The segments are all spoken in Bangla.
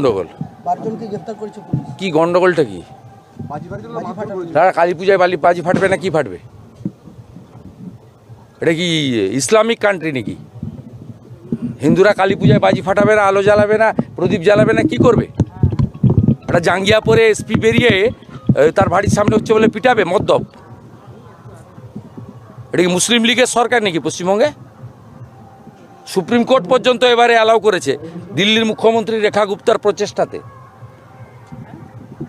গন্ডগোল। কি গন্ডগোলটা কি? তারা কালী পূজায় বালি বাজি ফাটবে না কি ফাটবে? এটা কি ইসলামিক কান্ট্রি নাকি? হিন্দুরা কালী পূজায় বাজি ফাটাবে না আলো জ্বালাবে না প্রদীপ জ্বালাবে না কি করবে? একটা জাঙ্গিয়া পরে এসপি বেরিয়ে তার বাড়ির সামনে হচ্ছে বলে পিটাবে মদ্যপ। এটা কি মুসলিম লীগের সরকার নাকি পশ্চিমবঙ্গে? সুপ্রিম কোর্ট পর্যন্ত এবারে অ্যালাউ করেছে দিল্লির মুখ্যমন্ত্রী রেখা গুপ্তার প্রচেষ্টাতে।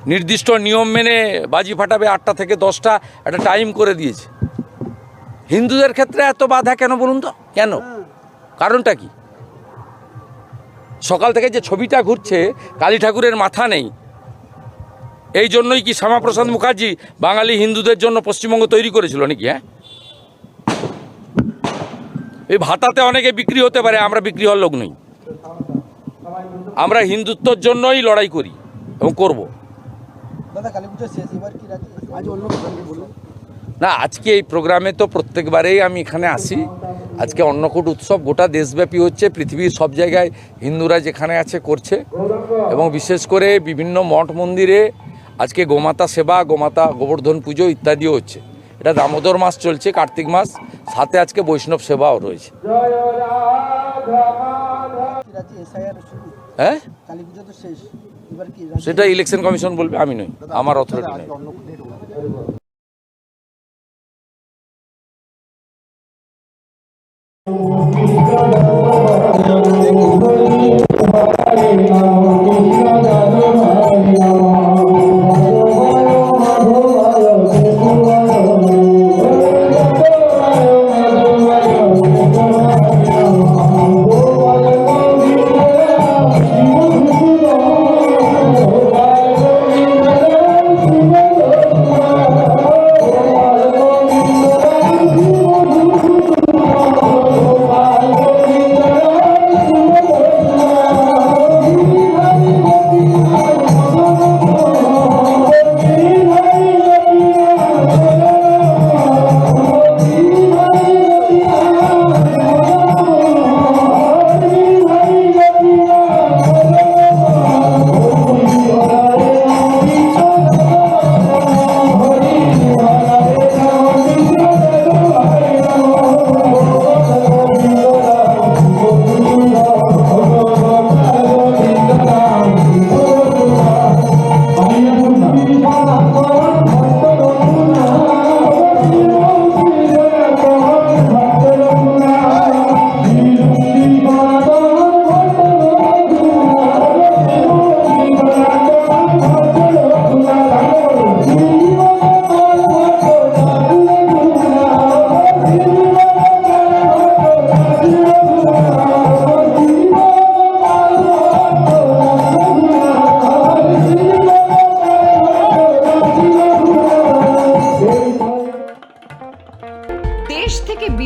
নির্দিষ্ট নিয়ম মেনে বাজি ফাটাবে আটটা থেকে দশটা, একটা টাইম করে দিয়েছে। হিন্দুদের ক্ষেত্রে এত বাধা কেন বলুন তো? কেন? কারণটা কি? সকাল থেকে যে ছবিটা ঘুরছে, কালী ঠাকুরের মাথা নেই। এই জন্যই কি শ্যামাপ্রসাদ মুখার্জি বাঙালি হিন্দুদের জন্য পশ্চিমবঙ্গ তৈরি করেছিল নাকি হ্যাঁ? এই ভাতাতে অনেকে বিক্রি হতে পারে আমরা বিক্রি হওয়ার লোক নই। আমরা হিন্দুত্বর জন্যই লড়াই করি এবং করব। দাদা কালী পুজো শেষ এবার কি রাজ্যে আজ অন্য প্রসঙ্গে বলুন। না আজকে এই প্রোগ্রামে তো প্রত্যেকবারেই আমি এখানে আসি। আজকে অন্নকূট উৎসব গোটা দেশব্যাপী হচ্ছে পৃথিবীর সব জায়গায় হিন্দুরা যেখানে আছে করছে। এবং বিশেষ করে বিভিন্ন মঠ মন্দিরে আজকে গোমাতা সেবা গোমাতা গোবর্ধন পুজো ইত্যাদিও হচ্ছে। এটা দামোদর মাস চলছে, কার্তিক মাস। সাথে আজকে বৈষ্ণব সেবাও রয়েছে। হ্যাঁ? সেটা ইলেকশন কমিশন বলবে, আমি নই। আমার অথরিটি নেই।